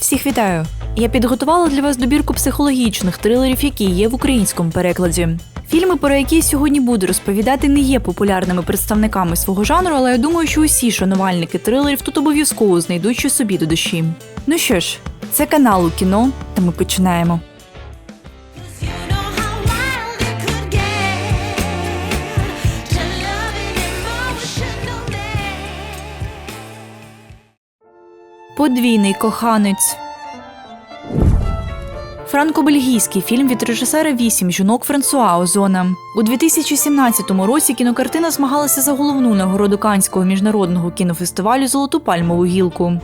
Всіх вітаю! Я підготувала для вас добірку психологічних трилерів, які є в українському перекладі. Фільми, про які я сьогодні буду розповідати, не є популярними представниками свого жанру, але я думаю, що усі шанувальники трилерів тут обов'язково знайдуть щось собі до душі. Ну що ж, це канал у кіно, та ми починаємо. Подвійний коханець. Франко-бельгійський фільм від режисера «Вісім жінок Франсуа Озона. У 2017 році кінокартина змагалася за головну нагороду Канського міжнародного кінофестивалю Золоту пальмову гілку.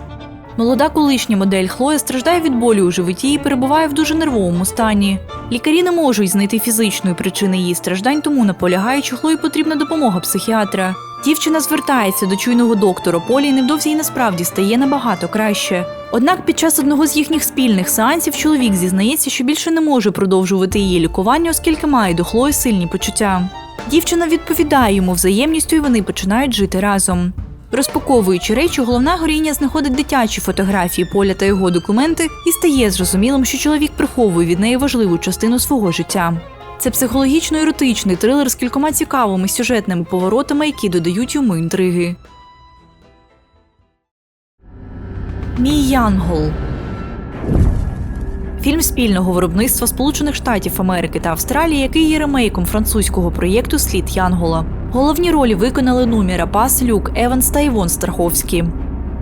Молода колишня модель Хлоя страждає від болю у животі і перебуває в дуже нервовому стані. Лікарі не можуть знайти фізичної причини її страждань, тому наполягають, що Хлої потрібна допомога психіатра. Дівчина звертається до чуйного доктора Полі, і невдовзі їй насправді стає набагато краще. Однак під час одного з їхніх спільних сеансів чоловік зізнається, що більше не може продовжувати її лікування, оскільки має до Хлої сильні почуття. Дівчина відповідає йому взаємністю, і вони починають жити разом. Розпаковуючи речі, головна героїня знаходить дитячі фотографії Поля та його документи і стає зрозумілим, що чоловік приховує від неї важливу частину свого життя. Це психологічно-еротичний трилер з кількома цікавими сюжетними поворотами, які додають йому інтриги. Мій Янгол Фільм спільного виробництва Сполучених Штатів Америки та Австралії, який є ремейком французького проєкту Слід Янгола. Головні ролі виконали Нуміра Пас, Люк, Еванс та Івон Страховський.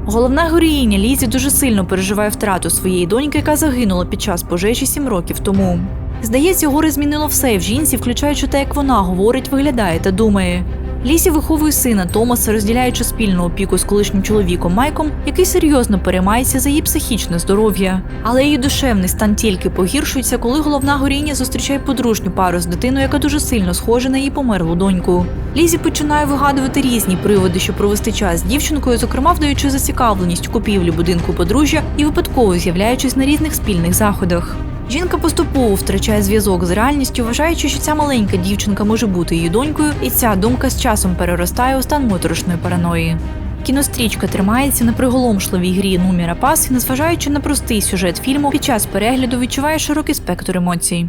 Головна героїня Лізі дуже сильно переживає втрату своєї доньки, яка загинула під час пожежі сім років тому. Здається, горе змінило все в жінці, включаючи те, як вона говорить, виглядає та думає. Лісі виховує сина Томаса, розділяючи спільну опіку з колишнім чоловіком Майком, який серйозно переймається за її психічне здоров'я. Але її душевний стан тільки погіршується, коли головна героїня зустрічає подружню пару з дитиною, яка дуже сильно схожа на її померлу доньку. Лізі починає вигадувати різні приводи, щоб провести час з дівчинкою, зокрема вдаючи зацікавленість купівлі будинку подружжя і випадково з'являючись на різних спільних заходах. Жінка поступово втрачає зв'язок з реальністю, вважаючи, що ця маленька дівчинка може бути її донькою, і ця думка з часом переростає у стан моторошної параної. Кінострічка тримається на приголомшливій грі Нуміра Пас і, незважаючи на простий сюжет фільму, під час перегляду відчуває широкий спектр емоцій.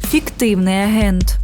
Фіктивний агент.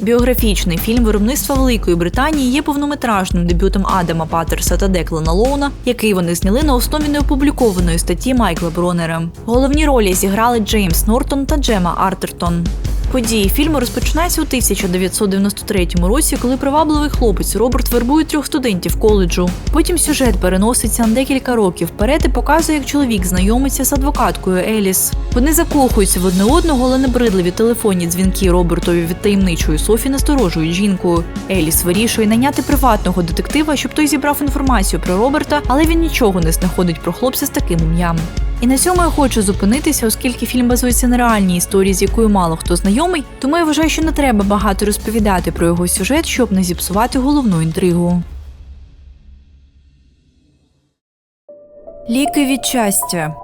Біографічний фільм виробництва Великої Британії є повнометражним дебютом Адама Паттерса та Деклана Лоуна, який вони зняли на основі неопублікованої статті Майкла Бронера. Головні ролі зіграли Джеймс Нортон та Джема Артертон. Події фільму розпочинаються у 1993 році, коли привабливий хлопець Роберт вербує трьох студентів коледжу. Потім сюжет переноситься на декілька років вперед і показує, як чоловік знайомиться з адвокаткою Еліс. Вони закохуються в одне одного, але небридливі телефонні дзвінки Робертові від таємничої Софі насторожують жінку. Еліс вирішує найняти приватного детектива, щоб той зібрав інформацію про Роберта, але він нічого не знаходить про хлопця з таким ім'ям. І на цьому я хочу зупинитися, оскільки фільм базується на реальній історії, з якою мало хто знайомий, тому я вважаю, що не треба багато розповідати про його сюжет, щоб не зіпсувати головну інтригу. Ліки від щастя.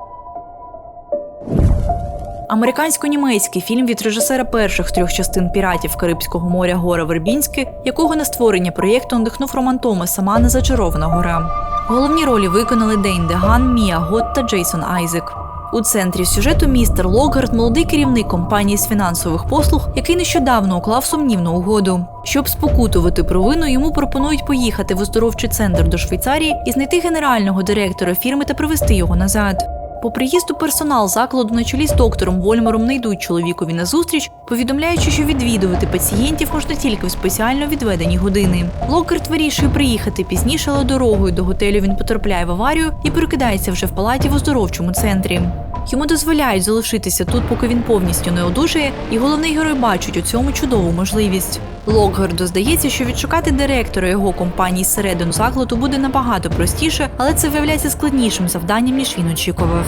Американсько-німецький фільм від режисера перших трьох частин піратів Карибського моря Гора Вербінськи, якого на створення проєкту надихнув Роман Томаса Мана Зачарована гора. Головні ролі виконали Дейн Деган, Мія Гот та Джейсон Айзек. У центрі сюжету містер Локгард, молодий керівник компанії з фінансових послуг, який нещодавно уклав сумнівну угоду. Щоб спокутувати провину, йому пропонують поїхати в оздоровчий центр до Швейцарії і знайти генерального директора фірми та привезти його назад. По приїзду персонал закладу на чолі з доктором Вольмером не йдуть чоловікові на зустріч, повідомляючи, що відвідувати пацієнтів можна тільки в спеціально відведені години. Локкарт вирішує приїхати пізніше, але дорогою до готелю він потрапляє в аварію і прокидається вже в палаті в оздоровчому центрі. Йому дозволяють залишитися тут, поки він повністю не одужає, і головний герой бачить у цьому чудову можливість. Локгарду здається, що відшукати директора його компанії зсередину закладу буде набагато простіше, але це виявляється складнішим завданням, ніж він очікував.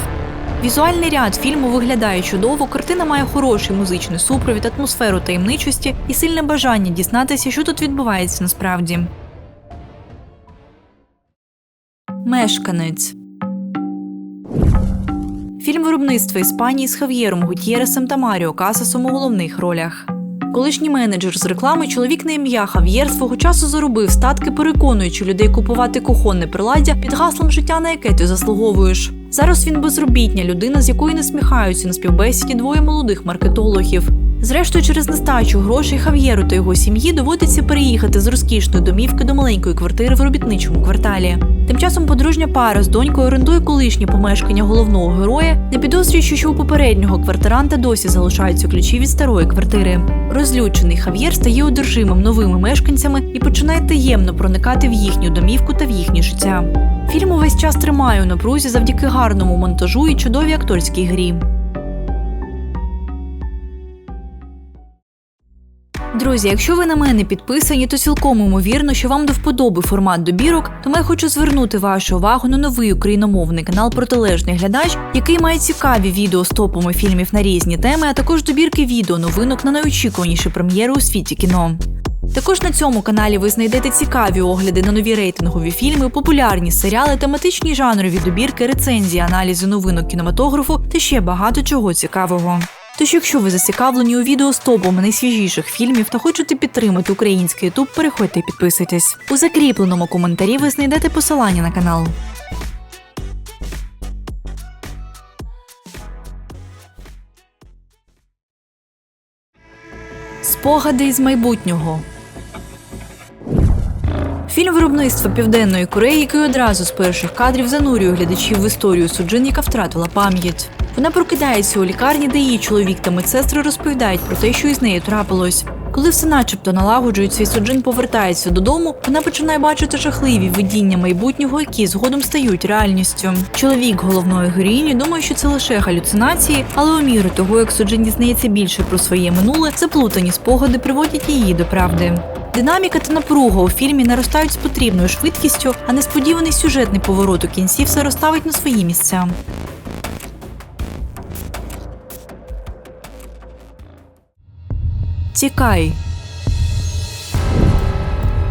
Візуальний ряд фільму виглядає чудово, картина має хороший музичний супровід, атмосферу таємничості і сильне бажання дізнатися, що тут відбувається насправді. Мешканець Фільм виробництва Іспанії з Хав'єром Гутєресом та Маріо Касасом у головних ролях. Колишній менеджер з реклами, чоловік на ім'я Хав'єр свого часу заробив статки, переконуючи людей купувати кухонне приладдя під гаслом життя, на яке ти заслуговуєш. Зараз він безробітня людина, з якої насміхаються на співбесіді двоє молодих маркетологів. Зрештою, через нестачу грошей Хав'єру та його сім'ї доводиться переїхати з розкішної домівки до маленької квартири в робітничому кварталі. Тим часом подружня пара з донькою орендує колишнє помешкання головного героя, не підозрюючи, що у попереднього квартиранта досі залишаються ключі від старої квартири. Розлючений Хав'єр стає одержимим новими мешканцями і починає таємно проникати в їхню домівку та в їхнє життя. Фільм увесь час тримає у напрузі завдяки гарному монтажу і чудовій акторській грі. Друзі, якщо ви на мене підписані, то цілком ймовірно, що вам до вподоби формат добірок, тому я хочу звернути вашу увагу на новий україномовний канал Протилежний глядач, який має цікаві відео з топами фільмів на різні теми, а також добірки відео новинок на найочікуваніші прем'єри у світі кіно. Також на цьому каналі ви знайдете цікаві огляди на нові рейтингові фільми, популярні серіали, тематичні жанрові добірки, рецензії, аналізи новинок кінематографу та ще багато чого цікавого. Тож, якщо ви зацікавлені у відео з топами найсвіжіших фільмів та хочете підтримати український ютуб, переходьте і підписуйтесь. У закріпленому коментарі ви знайдете посилання на канал. Спогади із майбутнього. Фільм виробництва Південної Кореї, який одразу з перших кадрів занурює глядачів в історію суджин, яка втратила пам'ять. Вона прокидається у лікарні, де її чоловік та медсестри розповідають про те, що із нею трапилось. Коли все начебто налагоджується і суджин повертається додому, вона починає бачити жахливі видіння майбутнього, які згодом стають реальністю. Чоловік головної героїні думає, що це лише галюцинації, але у міру того, як суджин дізнається більше про своє минуле, заплутані спогади приводять її до правди. Динаміка та напруга у фільмі наростають з потрібною швидкістю, а несподіваний сюжетний поворот у кінці все розставить на свої місця. Тікай.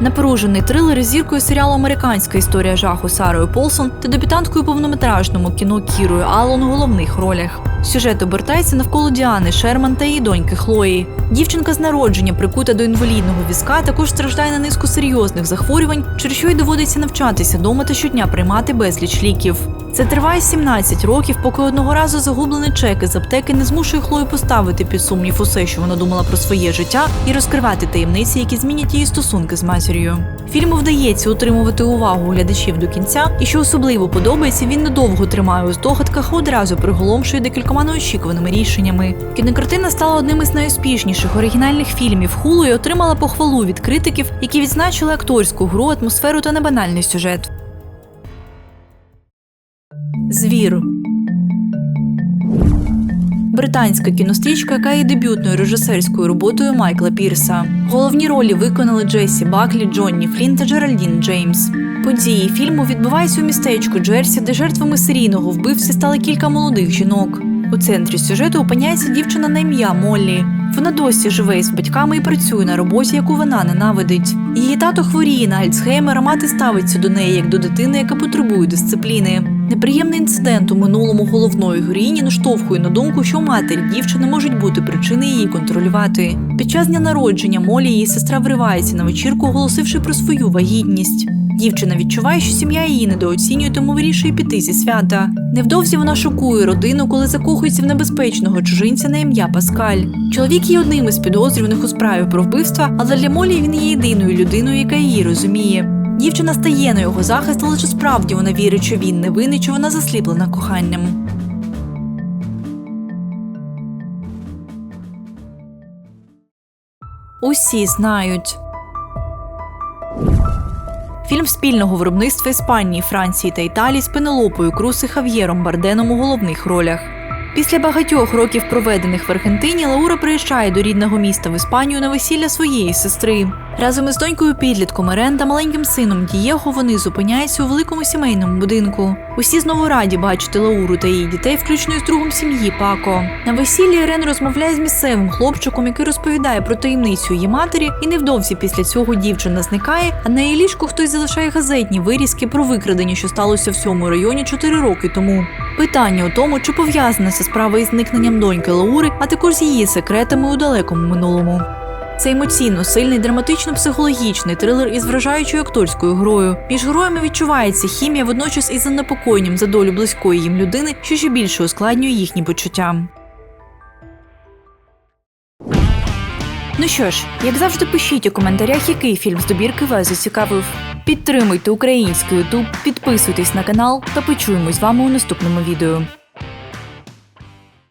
Напружений трилер із зіркою серіалу Американська історія жаху Сарою Полсон та дебютанткою повнометражному кіно Кірою Аллон у головних ролях. Сюжет обертається навколо Діани Шерман та її доньки Хлої. Дівчинка з народження, прикута до інвалідного візка, також страждає на низку серйозних захворювань, через що й доводиться навчатися дома та щодня приймати безліч ліків. Це триває 17 років, поки одного разу загублений чек із аптеки не змушує Хлою поставити під сумнів усе, що вона думала про своє життя, і розкривати таємниці, які змінять її стосунки з матір'ю. Фільму вдається утримувати увагу глядачів до кінця, і що особливо подобається, він недовго тримає у здогадках, одразу приголомшує декількома неочікуваними рішеннями. Кінокартина стала одним із найуспішніших оригінальних фільмів Хулу і отримала похвалу від критиків, які відзначили акторську гру, атмосферу та небанальний сюжет. Звір. Британська кінострічка, яка є дебютною режисерською роботою Майкла Пірса. Головні ролі виконали Джесі Баклі, Джонні Флін та Джеральдін Джеймс. Події фільму відбуваються у містечку Джерсі, де жертвами серійного вбивці стали кілька молодих жінок. У центрі сюжету опиняється дівчина на ім'я Моллі. Вона досі живе із батьками і працює на роботі, яку вона ненавидить. Її тато хворіє на Альцгеймер, а мати ставиться до неї як до дитини, яка потребує дисципліни. Неприємний інцидент у минулому головної героїні наштовхує на думку, що матері дівчини можуть бути причини її контролювати. Pід час дня народження Молі її сестра вривається на вечірку, оголосивши про свою вагітність. Дівчина відчуває, що сім'я її недооцінює, тому вирішує піти зі свята. Невдовзі вона шокує родину, коли закохується в небезпечного чужинця на ім'я Паскаль. Чоловік є одним із підозрюваних у справі про вбивства, але для Молі він є єдиною людиною, яка її розуміє. Дівчина стає на його захист, але чи справді вона вірить, що він не винний, чи вона засліплена коханням. Усі знають. Фільм спільного виробництва Іспанії, Франції та Італії з Пенелопою Крус і Хав'єром Барденом у головних ролях. Після багатьох років, проведених в Аргентині, Лаура приїжджає до рідного міста в Іспанію на весілля своєї сестри. Разом із донькою підлітком Ерен та маленьким сином Дієго вони зупиняються у великому сімейному будинку. Усі знову раді бачити Лауру та її дітей, включно із другом сім'ї Пако. На весіллі Ерен розмовляє з місцевим хлопчиком, який розповідає про таємницю її матері, і невдовзі після цього дівчина зникає. А на її ліжку хтось залишає газетні вирізки про викрадення, що сталося в цьому районі 4 роки тому. Питання у тому, чи пов'язана ця справа із зникненням доньки Лаури, а також з її секретами у далекому минулому. Це емоційно сильний, драматично-психологічний трилер із вражаючою акторською грою. Між героями відчувається хімія, водночас із занепокоєнням за долю близької їм людини, що ще більше ускладнює їхні почуття. Ну що ж, як завжди, пишіть у коментарях, який фільм з добірки вас зацікавив. Підтримуйте український Ютуб, підписуйтесь на канал та почуємось з вами у наступному відео.